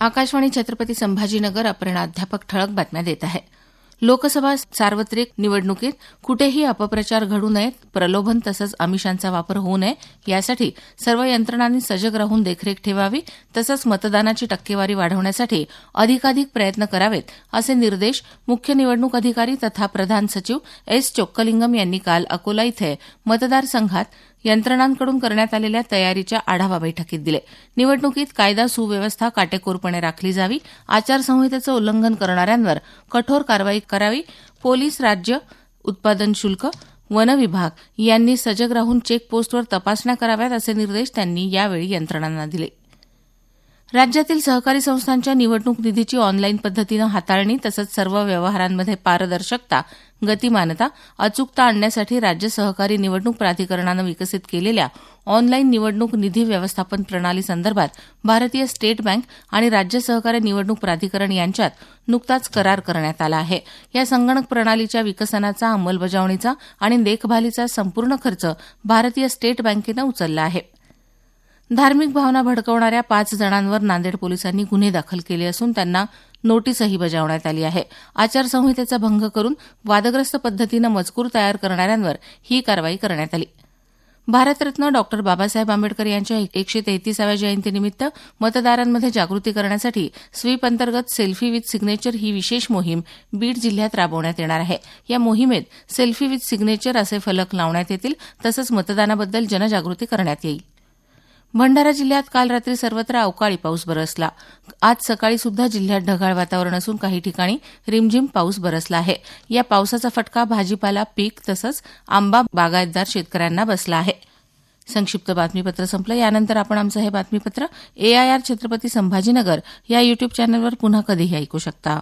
आकाशवाणी छत्रपती संभाजीनगर अपर्णा अध्यापक ठळक बातम्या देत आहे. लोकसभा सार्वत्रिक निवडणुकीत कुठेही अपप्रचार घडू नयेत प्रलोभन तसंच आमिषांचा वापर होऊ नये यासाठी सर्व यंत्रणांनी सजग राहून देखरेख ठेवावी तसंच मतदानाची टक्केवारी वाढवण्यासाठी अधिकाधिक प्रयत्न करावेत असे निर्देश मुख्य निवडणूक अधिकारी तथा प्रधान सचिव एस चोक्कलिंगम यांनी काल अकोला इथे मतदारसंघात यंत्रणांकडून करण्यात आलेल्या तयारीच्या आढावा बैठकीत दिले. निवडणुकीत कायदा सुव्यवस्था काटेकोरपणे राखली जावी आचारसंहितेचं उल्लंघन करणाऱ्यांवर कठोर कारवाई करावी पोलीस राज्य उत्पादन शुल्क वन विभाग यांनी सजग राहून चेकपोस्टवर तपासण्या कराव्यात असे निर्देश त्यांनी यावेळी यंत्रणांना दिले. राज्यातील सहकारी संस्थांच्या निवडणूक निधीची ऑनलाईन पद्धतीनं हाताळणी तसंच सर्व व्यवहारांमध्ये पारदर्शकता गतिमानता अचूकता आणण्यासाठी राज्य सहकारी निवडणूक प्राधिकरणानं विकसित केलेल्या ऑनलाईन निवडणूक निधी व्यवस्थापन प्रणाली संदर्भात भारतीय स्टेट बँक आणि राज्य सहकारी निवडणूक प्राधिकरण यांच्यात नुकताच करार करण्यात आला आहे. या संगणक प्रणालीच्या विकसनाचा अंमलबजावणीचा आणि देखभालीचा संपूर्ण खर्च भारतीय स्टेट बँकेनं उचलला आहे. धार्मिक भावना भडकवणाऱ्या पाच जणांवर नांदेड पोलिसांनी गुन्हे दाखल केले असून त्यांना नोटीसही बजावण्यात आली आहे. आचारसंहितेचा भंग करून वादग्रस्त पद्धतीनं मजकूर तयार करणाऱ्यांवर ही कारवाई करण्यात आली. भारतरत्न डॉक्टर बाबासाहेब आंबेडकर यांच्या एकशे तेहतीसाव्या जयंतीनिमित्त मतदारांमध्ये जागृती करण्यासाठी स्वीप अंतर्गत सेल्फी विथ सिग्नेचर ही विशेष मोहीम बीड जिल्ह्यात राबवण्यात येणार आहे. या मोहिमेत सेल्फी विथ सिग्नेचर असे फलक लावण्यात येतील तसंच मतदानाबद्दल जनजागृती करण्यात येईल. भंडारा जिल्ह्यात काल रात्री सर्वत्र अवकाळी पाऊस बरसला. आज सकाळी सुद्धा जिल्ह्यात ढगाळ वातावरण असून काही ठिकाणी रिमझिम पाऊस बरसला आहे. या पावसाचा फटका भाजीपाला पीक तसंच आंबा बागायतदार शेतकऱ्यांना बसला आहे. संक्षिप्त बातमीपत्र संपलं. यानंतर आपण आमचं हे बातमीपत्र एआयआर छत्रपती संभाजीनगर या युट्यूब चॅनलवर पुन्हा कधीही ऐकू शकता.